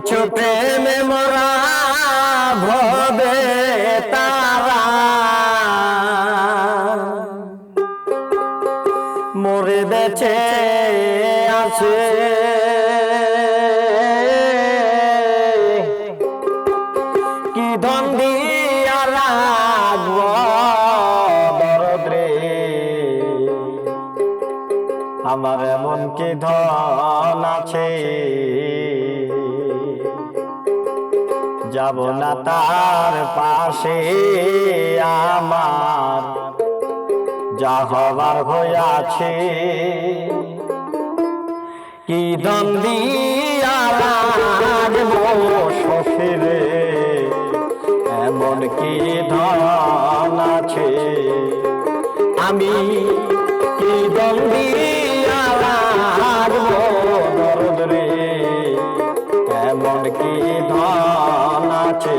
কিছু প্রেমে মরা ভবে তারা। মরে বেছে আছে। কি ধন আমার এমন কি ধন যাব না তার পাশে আমার যা হবার হইয়াছে। কি রাখব শ্বশুরে এমন কি ধন আছে? আমি কি ধন এমন আছে।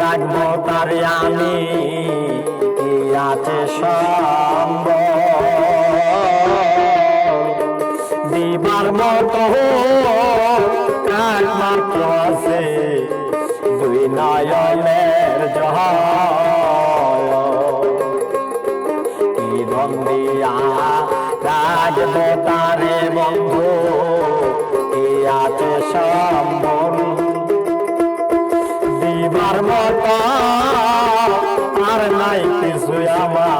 রাখব তারে আমি? আছে সম্ভব দিবার মতো একমাত্র আছে দুই নয়নের জয়। কি ধন দিয়া তারে বন্ধু, কি আছে সম্বল? দিবার মতো আর নাই কিছু আমার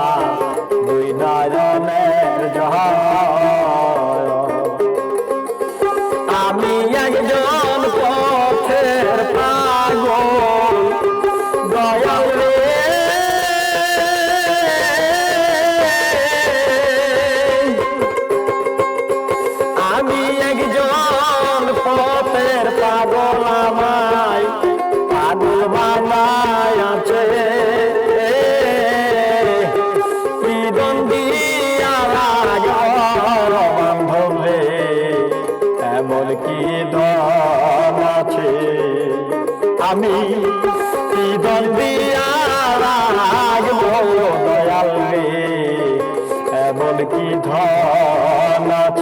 দন্দি দয়াল এমন কি ধন আছে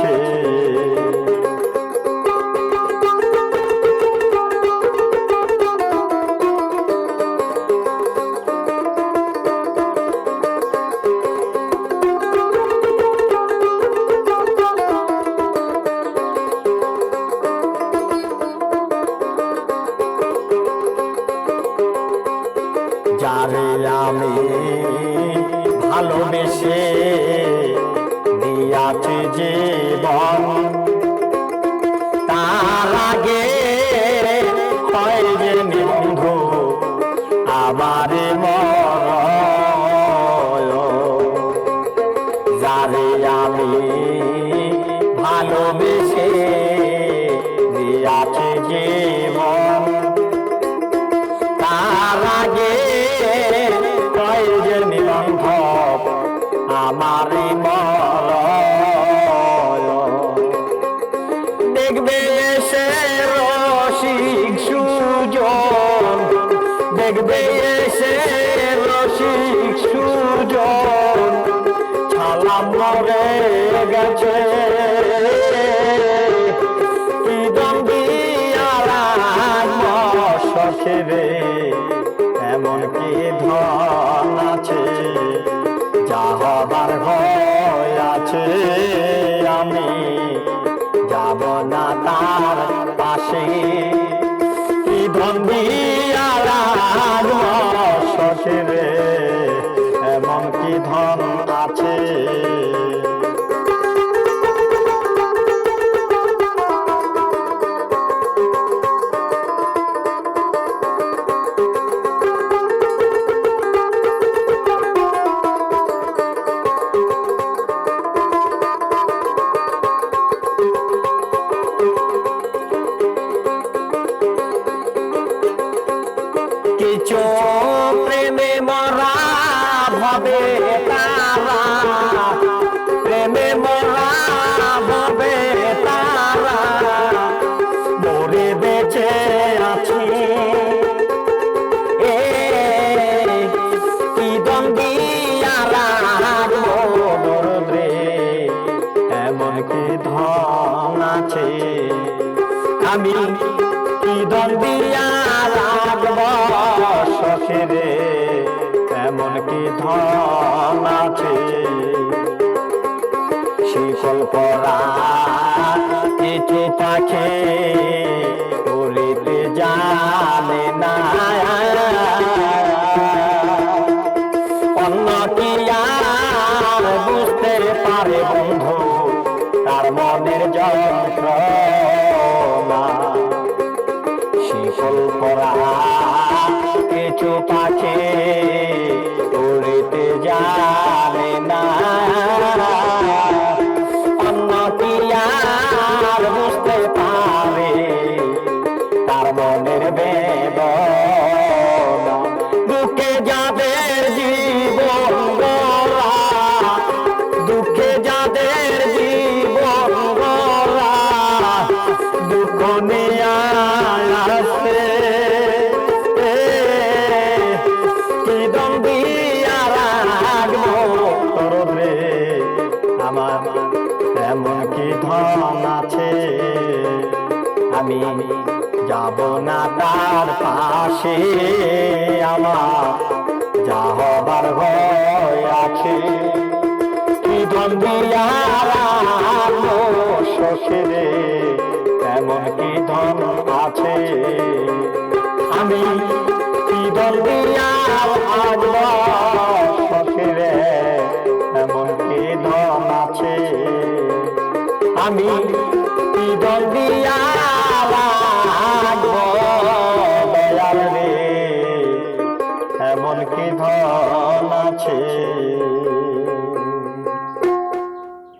যারে আমি ভালোবেসে যে জীবন। দেখবে এসে রসিক সুজন। ছালাম মরে গেছে। রে? এমন কি ধন আছে? যা হবার ভয় আছে আমি। যাব না তার পাশে। কি ধন দিয়া প্রেমে মরা ভাবে তারা। প্রেমে মরা ভাবে তারা। মরে বেঁচে আছে। এ, কি দন্দিয়ারা এমন কি ধন আছে? আমি কি দন্দিয়া সখেরে এমন কি ধন আছে? শিকল পরা চিঠি পাখে পাখি উড়িতে জানে আছে। আমি যাব না তার পাশে। আমার যা হবার ভয় আছে। কি ধন শ্বশুরে এমন কি ধন আছে? আমি কি ধন আমি হৃদয় দিয়া